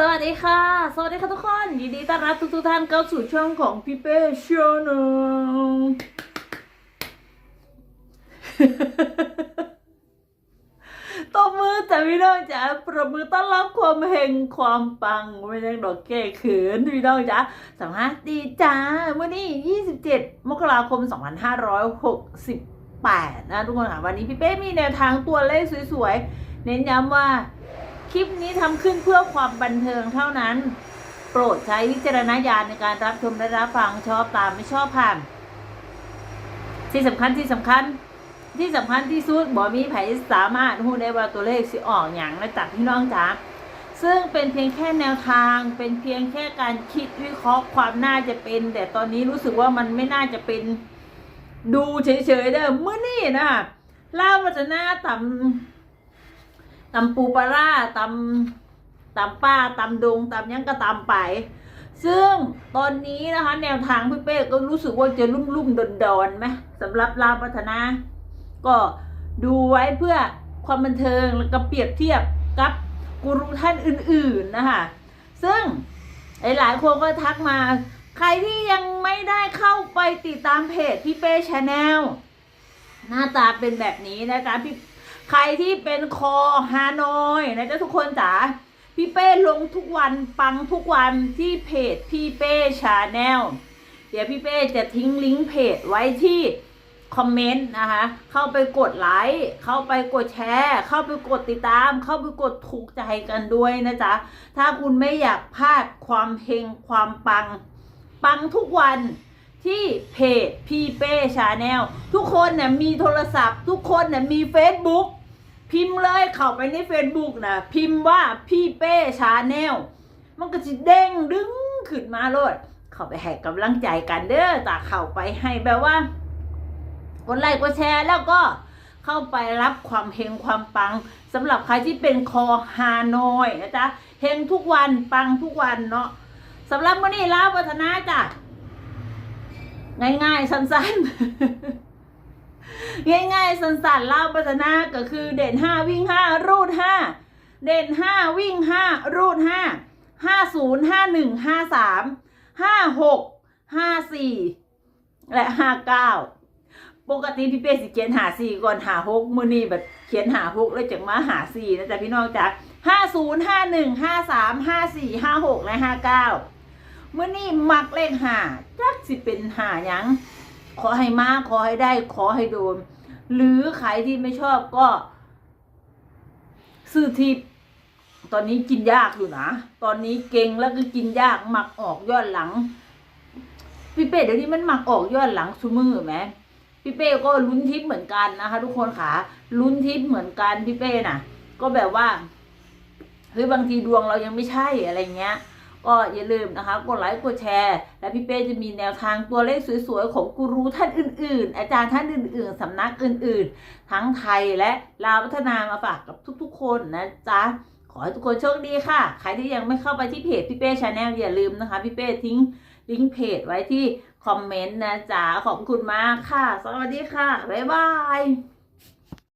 สวัสดีค่ะ สวัสดีค่ะทุกคน ยินดีต้อนรับทุกๆท่านเข้าสู่ช่องของพี่เป้ชาแนลตบมือแต่พี่น้องจ๋าประมือต้อนรับความเฮงความปังไม่ยังดอกแก้เขินพี่น้องจ๋าสวัสดีจ้าเมื่อนี้ 27 มกราคม 2568 นะทุกคนค่ะ วันนี้พี่เป้มีแนวทางตัวเลขสวยๆ เน้นย้ำว่า คลิปนี้ทำขึ้นเพื่อความบันเทิงเท่านั้น โปรดใช้วิจารณญาณในการรับชมและรับฟังชอบตามไม่ชอบผ่าน ที่สำคัญที่สำคัญ ที่สำคัญที่สุดบอมีไผสามารถรู้ได้ว่าตัวเลขสิออกอย่างนะจัดพี่น้องจ๋าซึ่งเป็นเพียงแค่แนวทางเป็นเพียงแค่การคิดวิเคราะห์ความน่าจะเป็น แต่ตอนนี้รู้สึกว่ามันไม่น่าจะเป็นดูเฉยๆเด้อเมื่อนี่นะล่าวัฒนาต่ำ ตำปูปลาร่าตำตำป้าตำดงตำยังก็ตำไป ซึ่งตอนนี้นะคะ แนวทางพี่เป้ก็รู้สึกว่าจะลุ่มลุ่มดอนดอนไหมสำหรับลาวพัฒนา ก็ดูไว้เพื่อความบันเทิงแล้วก็เปรียบเทียบกับกูรูท่านอื่น ๆ นะคะซึ่งหลายๆคนก็ทักมา ใครที่ยังไม่ได้เข้าไปติดตามเพจพี่เป้ชาแนลหน้าตาเป็นแบบนี้นะจ๊ะพี่ ใครที่เป็นคอฮานอยนะจ๊ะทุกคนจ๋าพี่เป้ลงทุกวันปังทุกวันที่เพจพี่เป้ชาแนลเดี๋ยวพี่เป้จะทิ้งลิงก์เพจไว้ที่คอมเมนต์นะคะ เข้าไปกดไลค์ เข้าไปกดแชร์ เข้าไปกดติดตาม เข้าไปกดถูกใจกันด้วยนะจ๊ะ ถ้าคุณไม่อยากพลาดความเฮงความปัง ปังทุกวันที่เพจพี่เป้ชาแนลทุกคนเนี่ยมีโทรศัพท์ ทุกคนเนี่ยมี Facebook พิมพ์เลยเข้าไปใน Facebook นะพิมพ์ว่าพี่เป้ชาแนลมันก็จะเด้งดึงขึ้นมาโลดเข้าไปให้กำลังใจกันเด้อตาเข้าไปให้แบบว่ากดไลค์กดแชร์แล้วก็เข้าไปรับความเฮงความปังสำหรับใครที่เป็นคอฮานอยนะจ๊ะเฮงทุกวันปังทุกวันเนาะสำหรับมื้อนี้ลาวัฒนาจ้ะง่ายๆ สั้นๆ ง่ายๆสั้นๆเล่าวพัฒนาก็คือเด่นห้าวิ่งห้ารูดห้าเด่นห้าวิ่งห้ารูดห้าห้าศูนย์ห้าหนึ่งห้าสามห้าหกห้าสี่และห้าเก้าปกติพี่เป้สิเขียนหาสี่ก่อนหาหกมือนี่แบบเขียนหาหกแล้วจากมาหาสี่นะจ๊ะพี่น้องจ๊ะห้าศูนย์ห้าหนึ่งห้าสามห้าสี่ห้าหกและห้าเก้ามื่อนี่มักเลขหาจักสิเป็นหายัง ขอให้มาขอให้ได้ ขอให้โดน หรือใครที่ไม่ชอบก็ซื้อทิปตอนนี้กินยากอยู่นะ ตอนนี้เก่งแล้วก็กินยากหมักออกยอนหลัง พี่เป้เดี๋ยวนี้มันหมักออกยอนหลังซูมือไหมพี่เป้ก็ลุ้นทิปเหมือนกันนะคะ ทุกคนค่ะลุ้นทิปเหมือนกันพี่เป้น่ะ ก็แบบว่าเฮ้ยบางทีดวงเรายังไม่ใช่อะไรเงี้ย ก็อย่าลืมนะคะ กดไลค์กดแชร์ และพี่เป้จะมีแนวทางตัวเลขสวยๆ ของกูรูท่านอื่นๆ อาจารย์ท่านอื่นๆสำนักอื่นๆ ทั้งไทยและลาวพัฒนามาฝากกับทุกๆ คนนะจ๊ะขอให้ทุกคนโชคดีค่ะ ใครที่ยังไม่เข้าไปที่เพจพี่เป้ชาแนลอย่าลืมนะคะ พี่เป้ทิ้งลิงก์เพจไว้ที่คอมเมนต์นะจ๊ะขอบคุณมากค่ะ สวัสดีค่ะ บ๊ายบาย